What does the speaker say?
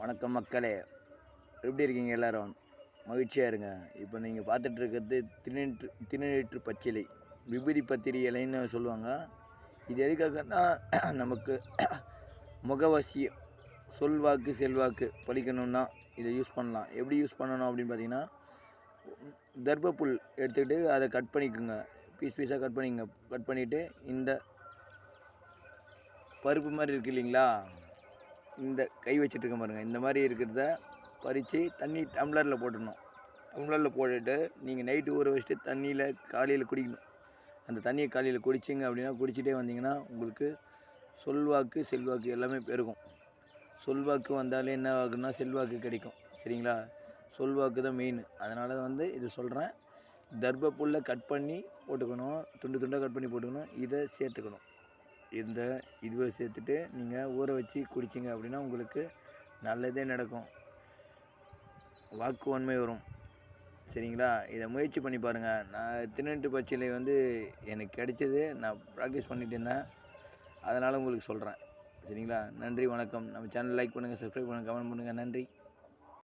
வணக்கம் மக்களே. எப்படி இருக்கீங்க எல்லாரும்? மகிழ்ச்சியாக இருங்க. இப்போ நீங்கள் பார்த்துட்டு இருக்கிறது திருநீற்று திருநீற்று பச்சிலை. விபூதி பத்திரி இலைன்னு சொல்லுவாங்க. இது எதுக்காகன்னா நமக்கு முகவாசி சொல்வாக்கு செல்வாக்கு பழிக்கணுன்னா இதை யூஸ் பண்ணலாம். எப்படி யூஸ் பண்ணணும் அப்படின்னு பார்த்தீங்கன்னா தர்பப்புல் எடுத்துக்கிட்டு அதை கட் பண்ணிக்கோங்க. பீஸ் பீஸாக கட் பண்ணிக்கங்க. கட் பண்ணிவிட்டு இந்த பருப்பு மாதிரி இருக்கு இல்லைங்களா? இந்த கை வச்சுட்டு பாருங்கள் இந்த மாதிரி இருக்கிறத பறித்து தண்ணி டம்ளரில் போட்டுடணும். டம்ளரில் போட்டுட்டு நீங்கள் நைட்டு ஊற வச்சுட்டு தண்ணியில் காலையில் குடிக்கணும். அந்த தண்ணியை காலையில் குடிச்சிங்க அப்படின்னா குடிச்சிட்டே வந்தீங்கன்னா உங்களுக்கு சொல்வாக்கு செல்வாக்கு எல்லாமே பெருகும். சொல்வாக்கு வந்தாலே என்ன ஆகுன்னா செல்வாக்கு கிடைக்கும். சரிங்களா? சொல்வாக்கு தான் மெயின் அதனால் வந்து இது சொல்கிறேன் தர்பப்புல்லை கட் பண்ணி போட்டுக்கணும். துண்டு துண்டாக கட் பண்ணி போட்டுக்கணும். இதை சேர்த்துக்கணும். இந்த இதுவை சேர்த்துட்டு நீங்கள் ஊற வச்சு குடிச்சிங்க அப்படின்னா உங்களுக்கு நல்லதே நடக்கும். வாக்கு வன்மை வரும். சரிங்களா? இதை முயற்சி பண்ணி பாருங்கள் நான் திருநெட்டு பச்சிலை வந்து எனக்கு கிடைச்சது. நான் ப்ராக்டிஸ் பண்ணிட்டு இருந்தேன். அதனால் உங்களுக்கு சொல்கிறேன் சரிங்களா? நன்றி வணக்கம். நம்ம சேனல் லைக் பண்ணுங்கள் சப்ஸ்கிரைப் பண்ணுங்கள் கமெண்ட் பண்ணுங்கள் நன்றி.